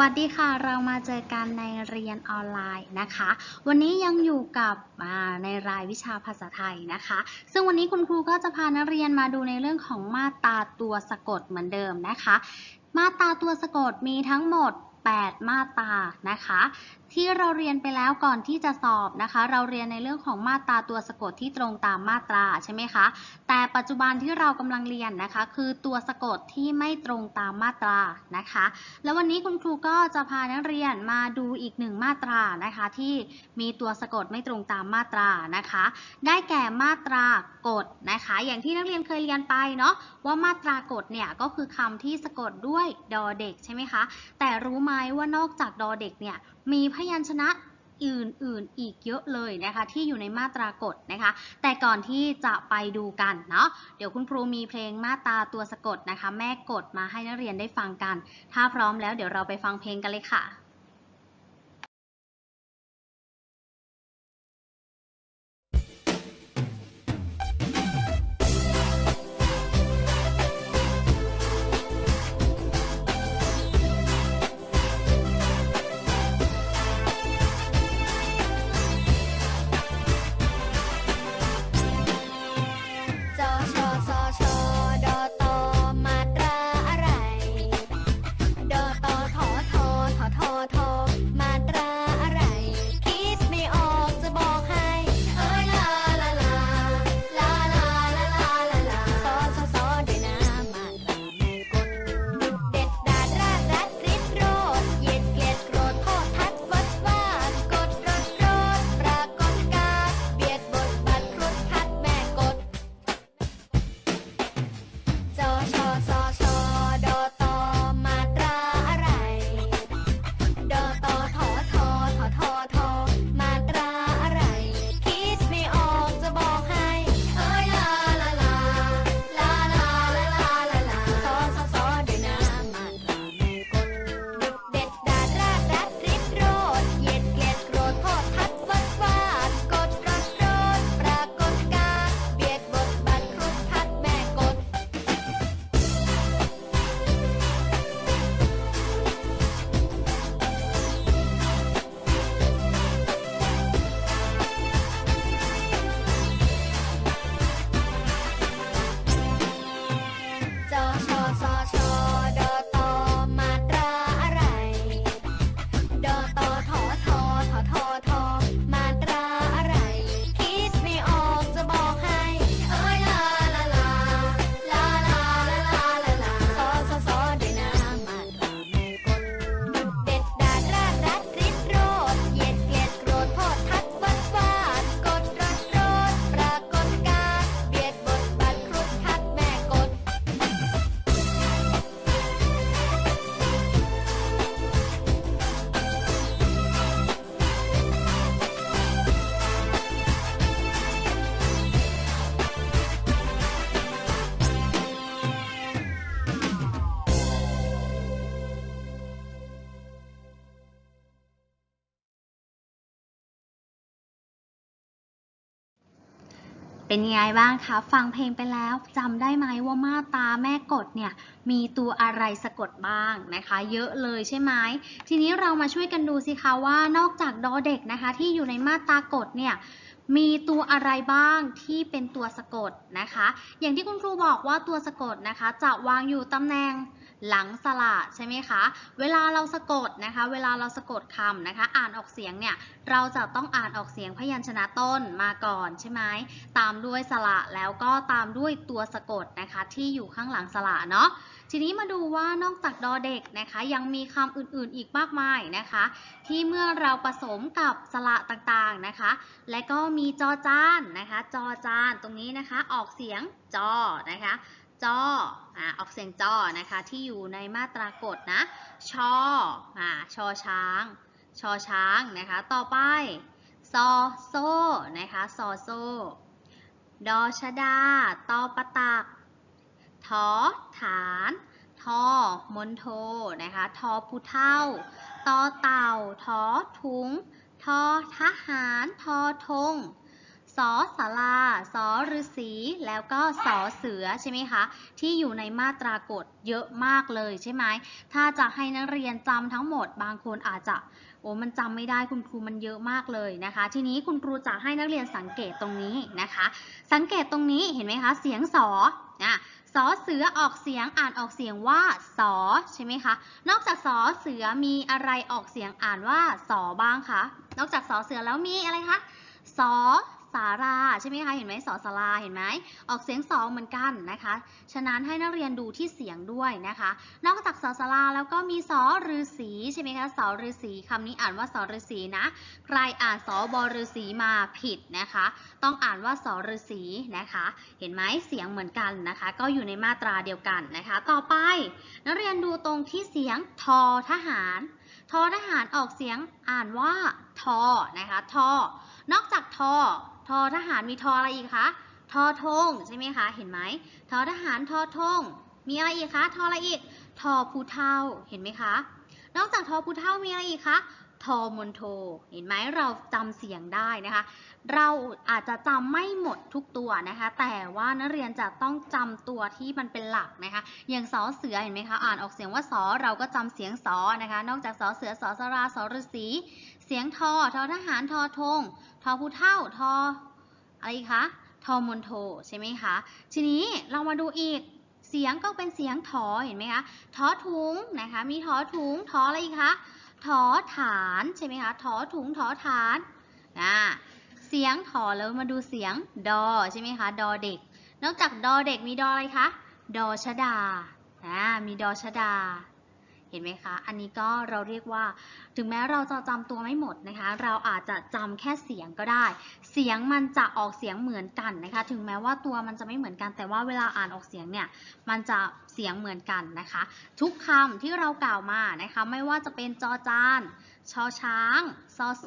วัสดีค่ะ เรามาเจอกันในเรียนออนไลน์นะคะ วันนี้ยังอยู่กับในรายวิชาภาษาไทยนะคะ ซึ่งวันนี้คุณครูก็จะพานักเรียนมาดูในเรื่องของมาตราตัวสะกดเหมือนเดิมนะคะ มาตราตัวสะกดมีทั้งหมด 8 มาตรานะคะ ที่เราเรียนไปแล้วก่อนที่จะสอบนะคะ เราเรียนในเรื่องของมาตราตัวสะกดที่ตรงตามมาตราใช่ไหมคะ แต่ปัจจุบันที่เรากำลังเรียนนะคะ คือตัวสะกดที่ไม่ตรงตามมาตรานะคะ แล้ววันนี้คุณครูก็จะพานักเรียนมาดูอีกหนึ่งมาตรานะคะ ที่มีตัวสะกดไม่ตรงตามมาตรานะคะ ได้แก่มาตรากฎนะคะ อย่างที่นักเรียนเคยเรียนไปเนาะว่ามาตรากฎเนี่ยก็คือคำที่สะกดด้วยดอเด็กใช่ไหมคะ แต่รู้ไหมว่านอกจากดอเด็กเนี่ย มีพยัญชนะอื่นๆอีกเยอะเลยนะคะ ที่อยู่ในมาตรากฎนะคะ แต่ก่อนที่จะไปดูกันเนาะเดี๋ยวคุณครูมีเพลงมาตาตัวสะกดนะคะ แม่กดมาให้นักเรียนได้ฟังกัน ถ้าพร้อมแล้วเดี๋ยวเราไปฟังเพลงกันเลยค่ะ เป็นยังไงบ้างคะ ฟังเพลงไปแล้วจำได้ไหมว่ามาตาแม่กดเนี่ยมีตัวอะไรสะกดบ้างนะคะ เยอะเลยใช่ไหมทีนี้เรามาช่วยกันดูสิคะว่านอกจากดอเด็กนะคะ ที่อยู่ในมาตากฎเนี่ยมีตัวอะไรบ้างที่เป็นตัวสะกดนะคะ อย่างที่คุณครูบอกว่าตัวสะกดนะคะ จะวางอยู่ตำแหน่ง หลังสระใช่ไหมคะ เวลาเราสะกดนะคะ เวลาเราสะกดคำนะคะ อ่านออกเสียงเนี่ยเราจะต้องอ่านออกเสียงพยัญชนะต้นมาก่อนใช่ไหมตามด้วยสระแล้วก็ตามด้วยตัวสะกดนะคะ ที่อยู่ข้างหลังสระเนาะทีนี้มาดูว่านอกจากดอเด็กนะคะ ยังมีคำอื่นๆอีกมากมายนะคะ ที่เมื่อเราผสมกับสระต่างๆนะคะ และก็มีจอจานนะคะ จอจานตรงนี้นะคะ ออกเสียงจอนะคะ จออ่าออกเสียงจอนะคะที่อยู่ในมาตรากฎนะ ชออ่าชอช้าง ชอช้างนะคะ ต่อไป ซอโซนะคะ ซอโซ ดอชดา ตอปะตัก ทอฐาน ทอมนโทนะคะ ทอผู้เท่า ตอเต่า ทอถุง ทอทหาร ทอธง สอสาราสอฤษีแล้วก็สอเสือใช่ไหมคะที่อยู่ในมาตรากฎเยอะมากเลยใช่ไหมถ้าจะให้นักเรียนจำทั้งหมดบางคนอาจจะโอ้มันจำไม่ได้คุณครูมันเยอะมากเลยนะคะ ทีนี้คุณครูจะให้นักเรียนสังเกตตรงนี้นะคะ สังเกตตรงนี้เห็นไหมคะเสียงสอนะสอเสือออกเสียงอ่านออกเสียงว่าสอใช่ไหมคะ นอกจากสอเสือมีอะไรออกเสียงอ่านว่าสอบ้างคะ นอกจากสอเสือแล้วมีอะไรคะสอ สาราใช่ไหมคะ เห็นไหมสอสาราเห็นไหมออกเสียงสองเหมือนกันนะคะ ฉะนั้นให้นักเรียนดูที่เสียงด้วยนะคะ นอกจากสอสาราแล้วก็มีสอฤาษีใช่ไหมคะสอฤาษีคำนี้อ่านว่าสอฤาษีนะ ใครอ่านสอบฤาษีมาผิดนะคะ ต้องอ่านว่าสอฤาษีนะคะ เห็นไหมเสียงเหมือนกันนะคะ ก็อยู่ในมาตราเดียวกันนะคะ ต่อไปนักเรียนดูตรงที่เสียงทอทหาร ทอทหารออกเสียงอ่านว่าทอนะคะทอ นอกจากทอ ทอทหารมีทออะไรอีกคะ ทอทงใช่ไหมคะ เห็นไหม ทอทหารทอทง มีอะไรอีกคะ ทออะไรอีก ทอผู้เท่า เห็นไหมคะ นอกจากทอผู้เท่ามีอะไรอีกคะ ทอมนโท เห็นไหมเราจำเสียงได้นะคะ เราอาจจะจำไม่หมดทุกตัวนะคะ แต่ว่านักเรียนจะต้องจำตัวที่มันเป็นหลักนะคะ อย่างสอเสือเห็นไหมคะ อ่านออกเสียงว่าสอ เราก็จำเสียงสอนะคะ นอกจากสอเสือสอสราสอฤาษี เสียงทอ ทอทหาร ทอทงทอผู้เท่า ทออะไรคะ ทอมนโท ใช่ไหมคะ ทีนี้เรามาดูอีก เสียงก็เป็นเสียงถอ เห็นไหมคะ ทอถุงนะคะ มีทอถุง ทออะไรคะ ทอฐานใช่ไหมคะ ทอถุง ทอฐานอ่าเสียงถอแล้วมาดูเสียงดอใช่ไหมคะ ดอเด็ก นอกจากดอเด็กมีดออะไรคะ ดอชดาอ่ามีดอชดา ห็นไหมคะ อันนี้ก็เราเรียกว่า ถึงแม้เราจะจำตัวไม่หมดนะคะ เราอาจจะจำแค่เสียงก็ได้ เสียงมันจะออกเสียงเหมือนกันนะคะ ถึงแม้ว่าตัวมันจะไม่เหมือนกัน แต่ว่าเวลาอ่านออกเสียงเนี่ย มันจะเสียงเหมือนกันนะคะ ทุกคำที่เรากล่าวมานะคะ ไม่ว่าจะเป็นจอจาน ชอช้าง ซอโซ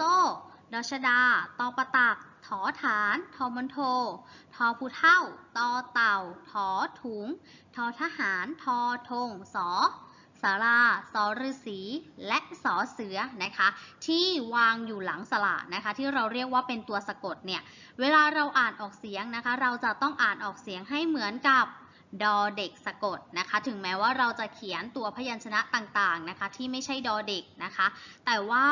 ดอชดา ตอประตักถอฐาน ทอมนโท ทอผู้เท่า ตอเต่า ถอถุง ทอทหาร ทอธง สอ สาราสอฤษีและสอเสือนะคะ ที่วางอยู่หลังสระนะคะ ที่เราเรียกว่าเป็นตัวสะกดเนี่ย เวลาเราอ่านออกเสียงนะคะ เราจะต้องอ่านออกเสียงให้เหมือนกับดอเด็กสะกดนะคะ ถึงแม้ว่าเราจะเขียนตัวพยัญชนะต่างๆนะคะ ที่ไม่ใช่ดอเด็กนะคะ แต่ว่า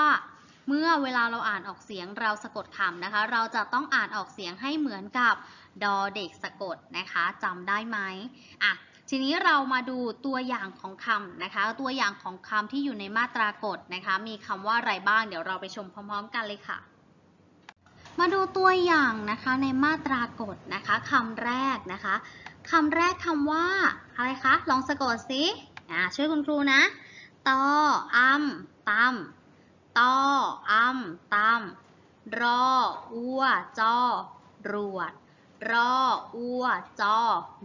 เมื่อเวลาเราอ่านออกเสียงเราสะกดคำนะคะ เราจะต้องอ่านออกเสียงให้เหมือนกับดอเด็กสะกดนะคะจำได้ไหมอะ ทีนี้เรามาดูตัวอย่างของคำนะคะ ตัวอย่างของคำที่อยู่ในมาตรากฎนะคะ มีคำว่าอะไรบ้าง เดี๋ยวเราไปชมพร้อม ๆ กันเลยค่ะ มาดูตัวอย่างนะคะในมาตรากฎนะคะคำแรกนะคะคำแรกคำว่าอะไรคะ ลองสะกดสิอ่าช่วยคุณครูนะตออัมตำตออัมตำรออัวจอรวดรออัวจอ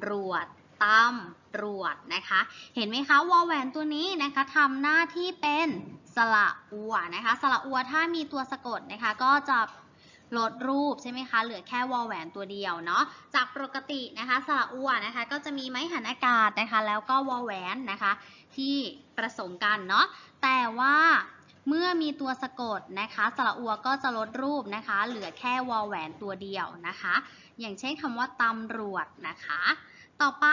รวด ตำรวจนะคะ เห็นไหมคะวอแหวนตัวนี้นะคะทำหน้าที่เป็นสระอัวนะคะสระอัวถ้ามีตัวสะกดนะคะก็จะลดรูปใช่ไหมคะ เหลือแค่วอลแหวนตัวเดียวเนาะ จากปกตินะคะสระอัวนะคะ ก็จะมีไม้หันอากาศนะคะ แล้วก็วอลแหวนนะคะ ที่ผสมกันเนาะ แต่ว่าเมื่อมีตัวสะกดนะคะสระอัวก็จะลดรูปนะคะ เหลือแค่วอลแหวนตัวเดียวนะคะ อย่างเช่นคำว่าตำรวจนะคะ ต่อไป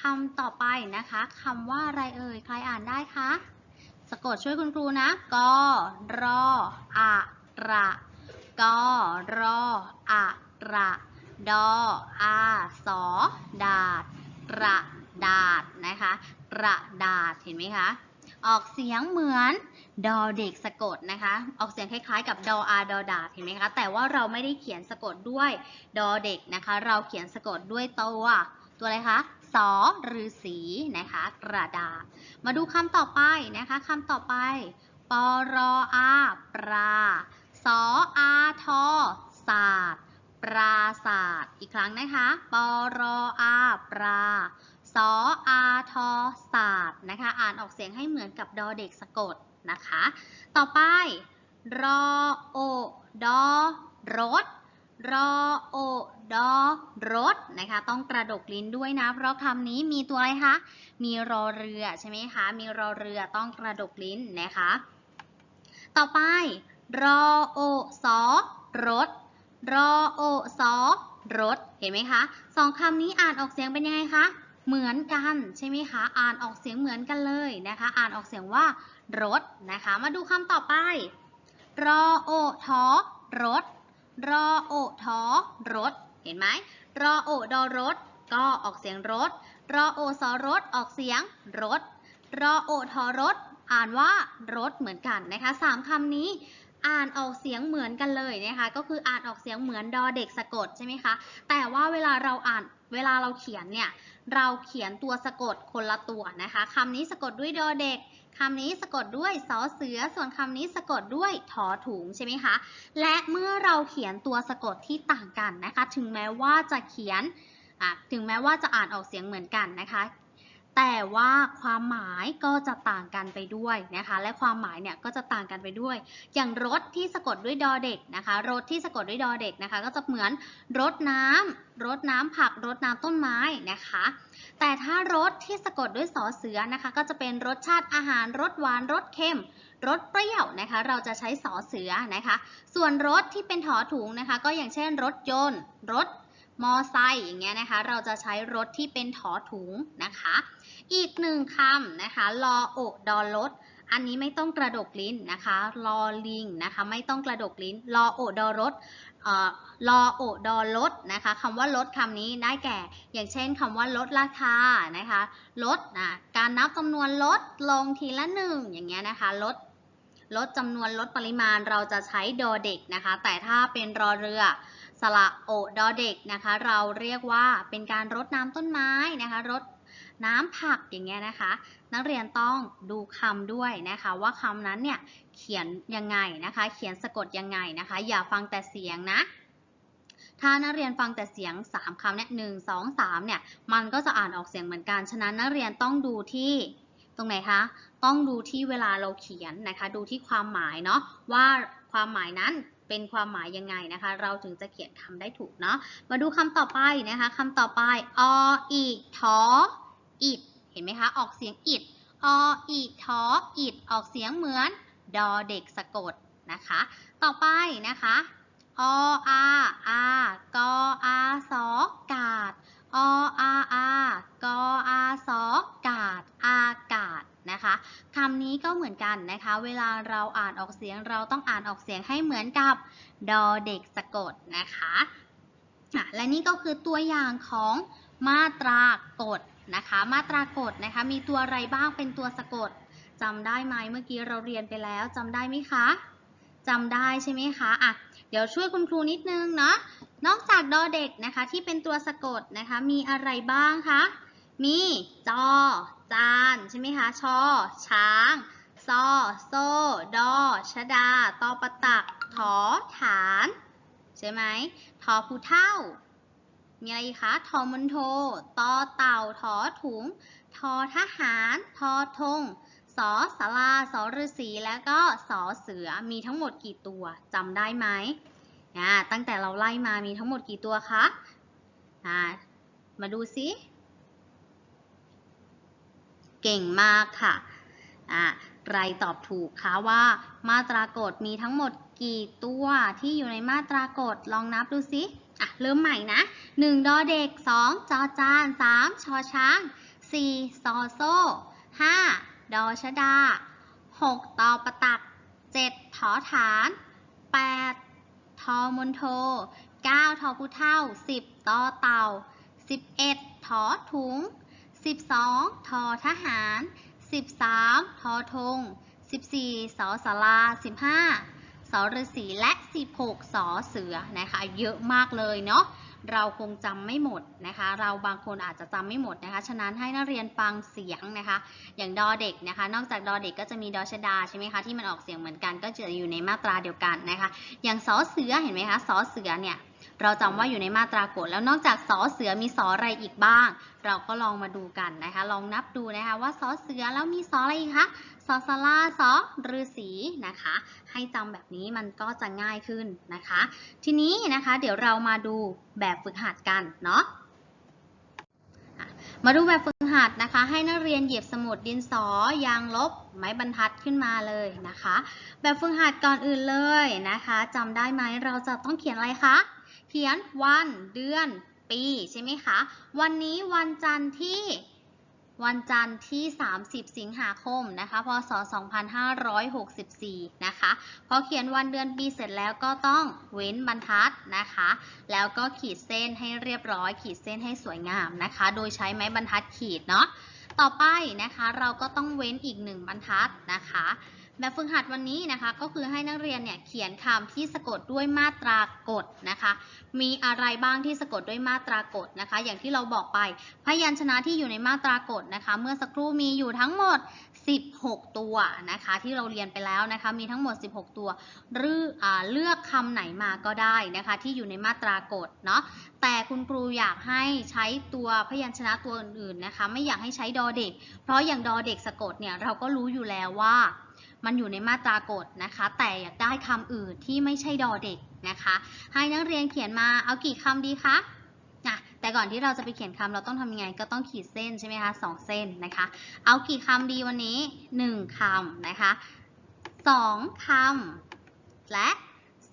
คำต่อไปนะคะคำว่าอะไรเอ่ยใครอ่านได้คะสะกดช่วยคุณครูนะกรออะระกรออะระดออาสอดาดกระดาษนะคะกระดาษเห็นไหมคะออกเสียงเหมือนดอเด็กสะกดนะคะ ออกเสียงคล้ายๆ กับดออาดอดาษเห็นไหมคะ แต่ว่าเราไม่ได้เขียนสะกดด้วยดอเด็กนะคะ เราเขียนสะกดด้วยตัว ตัวอะไรคะสอฤาษีนะคะ กระดาษ มาดูคำต่อไปนะคะคำต่อไป ปรออาปลาสออาทอศาสตร์ปราศาสตร์อีกครั้งนะคะ ปรออาปลาสออาทอศาสตร์นะคะ อ่านออกเสียงให้เหมือนกับดอเด็กสะกดนะคะ ต่อไป รอโอดอรถรอโอ ดอรถนะคะ ต้องกระดกลิ้นด้วยนะ เพราะคำนี้มีตัวอะไรคะ มีรอเรือใช่ไหมคะ มีรอเรือต้องกระดกลิ้นนะคะ ต่อไปรอโอสอรถรอโอสอรถ เห็นไหมคะสองคำนี้อ่านออกเสียงเป็นยังไงคะ เหมือนกันใช่ไหมคะ อ่านออกเสียงเหมือนกันเลยนะคะ อ่านออกเสียงว่ารถนะคะ มาดูคำต่อไป รอโอทอรถ รอโอทอรถ เห็นไหมรอโอดอรถ ก็ออกเสียงรถ รอโอสอรถออกเสียงรถ รอโอทอรถ อ่านว่ารถเหมือนกันนะคะสามคำนี้อ่านออกเสียงเหมือนกันเลยนะคะ ก็คืออ่านออกเสียงเหมือนดอเด็กสะกดใช่ไหมคะ แต่ว่าเวลาเราอ่าน เวลาเราเขียนเนี่ย เราเขียนตัวสะกดคนละตัวนะคะคำนี้สะกดด้วยดอเด็กคำนี้สะกดด้วยสอเสือ ส่วนคำนี้สะกดด้วยถอถุงใช่ไหมคะ และเมื่อเราเขียนตัวสะกดที่ต่างกันนะคะ ถึงแม้ว่าจะเขียนถึงแม้ว่าจะอ่านออกเสียงเหมือนกันนะคะ แต่ว่าความหมายก็จะต่างกันไปด้วยนะคะ และความหมายเนี่ยก็จะต่างกันไปด้วย อย่างรถที่สะกดด้วยดอเด็กนะคะ รถที่สะกดด้วยดอเด็กนะคะ ก็จะเหมือนรถน้ำรถน้ำผักรถน้ำต้นไม้นะคะ แต่ถ้ารสที่สะกดด้วยสอเสือนะคะ ก็จะเป็นรสชาติอาหารรสหวานรสเค็มรสเปรี้ยวนะคะ เราจะใช้สอเสือนะคะ ส่วนรถที่เป็นถอถุงนะคะ ก็อย่างเช่น รถยนต์ รถมอไซค์อย่างเงี้ยนะคะ เราจะใช้รถที่เป็นถอถุงนะคะ อีกหนึ่งคำนะคะลออกดอรถอันนี้ไม่ต้องกระดกลิ้นนะคะลอลิงนะคะไม่ต้องกระดกลิ้นลอโอดอรถเอ่อลอโอดอลดนะคะคำว่าลดคำนี้ได้แก่ อย่างเช่นคำว่าลดราคานะคะลดนะการนับจำนวนลดลงทีละหนึ่งอย่างเงี้ยนะคะลดลดจำนวนลดปริมาณเราจะใช้ดอเด็กนะคะ แต่ถ้าเป็นรอเรือสระโอดอเด็กนะคะ เราเรียกว่าเป็นการรดน้ำต้นไม้นะคะรด น้ำผักอย่างเงี้ยนะคะ นักเรียนต้องดูคำด้วยนะคะ ว่าคำนั้นเนี่ยเขียนยังไงนะคะ เขียนสะกดยังไงนะคะ อย่าฟังแต่เสียงนะ ถ้านักเรียนฟังแต่เสียง 3คำเนี่ยหนึ่งสองสามเนี่ยมันก็จะอ่านออกเสียงเหมือนกัน ฉะนั้นนักเรียนต้องดูที่ตรงไหนคะ ต้องดูที่เวลาเราเขียนนะคะ ดูที่ความหมายเนาะว่าความหมายนั้นเป็นความหมายยังไงนะคะ เราถึงจะเขียนคำได้ถูกเนาะ มาดูคำต่อไปนะคะคำต่อไป ออีทอ อิดเห็นไหมคะ ออกเสียงอิดออีทออิดออกเสียงเหมือน ดอเด็กสะกดนะคะ ต่อไปนะคะอออากออาสอกาดออาอากออาสอกาดอากาศนะคะคำนี้ก็เหมือนกันนะคะ เวลาเราอ่านออกเสียงเราต้องอ่านออกเสียงให้เหมือนกับดอเด็กสะกดนะคะอะและนี่ก็คือตัวอย่างของมาตรากฎ นะคะ มาตรากฎนะคะ มีตัวอะไรบ้างเป็นตัวสะกดจำได้ไหมเมื่อกี้เราเรียนไปแล้วจำได้ไหมคะจำได้ใช่ไหมคะอะเดี๋ยวช่วยคุณครูนิดนึงเนาะนอกจากดอเด็กนะคะที่เป็นตัวสะกดนะคะ มีอะไรบ้างคะมีจอ จานใช่ไหมคะชอ ช้างซอโซดอชดาตอปะตักถอฐาน ใช่ไหมทอผู้เท่า มีอะไรคะทอมนโทตอเต่าถอถุง ทอทหารทอธงสอสาราสอฤาษีแล้วก็สอเสือมีทั้งหมดกี่ตัวจำได้ไหมอ่าตั้งแต่เราไล่มามีทั้งหมดกี่ตัวคะอ่ามาดูซิเก่งมากค่ะอ่าใครตอบถูกคะว่ามาตรากฎมีทั้งหมดกี่ตัวที่อยู่ในมาตรากฎลองนับดูซิ อะเริ่มใหม่นะ 1 ดอเด็ก 2 จอจาน 3 ชอช้าง 4 ซอโซ่ 5 ดอชดา 6 ตอประตัก 7 ถอฐาน 8 ทอมนโท 9 ทอผู้เท่า 10 ตอเต่า 11 ถอถุง 12 ทอทหาร 13 ทอธง 14 สอสารา15 สอฤาษีและ 16 สอเสือนะคะ เยอะมากเลยเนาะเราคงจำไม่หมดนะคะ เราบางคนอาจจะจำไม่หมดนะคะ ฉะนั้นให้นักเรียนฟังเสียงนะคะ อย่างดอเด็กนะคะ นอกจากดอเด็กก็จะมีดอชดาใช่ไหมคะ ที่มันออกเสียงเหมือนกัน ก็จะอยู่ในมาตราเดียวกันนะคะ อย่างสอเสือเห็นไหมคะ สอเสือเนี่ย เราจำว่าอยู่ในมาตรากฎแล้วนอกจากสอเสือมีสออะไรอีกบ้าง เราก็ลองมาดูกันนะคะ ลองนับดูนะคะว่าสอเสือแล้วมีสออะไรอีกคะสอสลาสอฤาษีนะคะ ให้จำแบบนี้มันก็จะง่ายขึ้นนะคะ ทีนี้นะคะเดี๋ยวเรามาดูแบบฝึกหัดกันเนาะอะมาดูแบบฝึกหัดนะคะ ให้นักเรียนหยิบสมุดดินสอยางลบ ไม้บรรทัดขึ้นมาเลยนะคะ แบบฝึกหัดก่อนอื่นเลยนะคะจำได้ไหมเราจะต้องเขียนอะไรคะ เขียนวันเดือนปีใช่ไหมคะ วันนี้วันจันทร์ที่วันจันทร์ที่ 30 สิงหาคมนะคะ พศ 2564 นะคะ พอเขียนวันเดือนปีเสร็จแล้วก็ต้องเว้นบรรทัดนะคะ แล้วก็ขีดเส้นให้เรียบร้อย ขีดเส้นให้สวยงามนะคะ โดยใช้ไม้บรรทัดขีดเนาะ ต่อไปนะคะเราก็ต้องเว้นอีกหนึ่งบรรทัดนะคะ แบบฝึกหัดวันนี้นะคะ ก็คือให้นักเรียนเนี่ยเขียนคำที่สะกดด้วยมาตรากฎนะคะ มีอะไรบ้างที่สะกดด้วยมาตรากฎนะคะ อย่างที่เราบอกไป พยัญชนะที่อยู่ในมาตรากฎนะคะ เมื่อสักครู่มีอยู่ทั้งหมด 16 ตัวนะคะ ที่เราเรียนไปแล้วนะคะ มีทั้งหมด 16 ตัวหรืออเลือกคำไหนมาก็ได้นะคะ ที่อยู่ในมาตรากฎเนาะแต่คุณครูอยากให้ใช้ตัวพยัญชนะตัวอื่นๆนะคะ ไม่อยากให้ใช้ดอเด็ก เพราะอย่างดอเด็กสะกดเนี่ยเราก็รู้อยู่แล้วว่า มันอยู่ในมาตรากฎนะคะ แต่อยากได้คำอื่นที่ไม่ใช่ดอเด็กนะคะ ให้นักเรียนเขียนมาเอากี่คำดีคะนะแต่ก่อนที่เราจะไปเขียนคำเราต้องทำยังไงก็ต้องขีดเส้นใช่ไหมคะสองเส้นนะคะ เอากี่คำดีวันนี้หนึ่งคำนะคะสองคำและ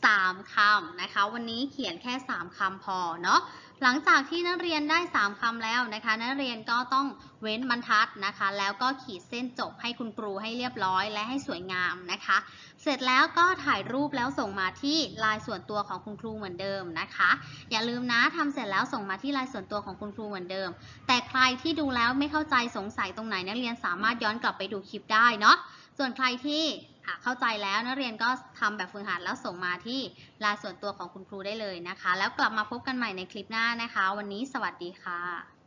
สามคำนะคะ วันนี้เขียนแค่สามคำพอเนาะ หลังจากที่นักเรียนได้ 3คำแล้วนะคะ นักเรียนก็ต้องเว้นบรรทัดนะคะ แล้วก็ขีดเส้นจบให้คุณครูให้เรียบร้อยและให้สวยงามนะคะ เสร็จแล้วก็ถ่ายรูปแล้วส่งมาที่ลน์ส่วนตัวของคุณครูเหมือนเดิมนะคะ อย่าลืมนะทำเสร็จแล้วส่งมาที่ลน์ส่วนตัวของคุณครูเหมือนเดิม แต่ใครที่ดูแล้วไม่เข้าใจสงสัยตรงไหนนักเรียนสามารถย้อนกลับไปดูคลิปได้เนาะส่วนใครที่ เข้าใจแล้วนักเรียนก็ทำแบบฝึกหัดแล้วส่งมาที่ไลน์ส่วนตัวของคุณครูได้เลยนะคะ แล้วกลับมาพบกันใหม่ในคลิปหน้านะคะ วันนี้สวัสดีค่ะ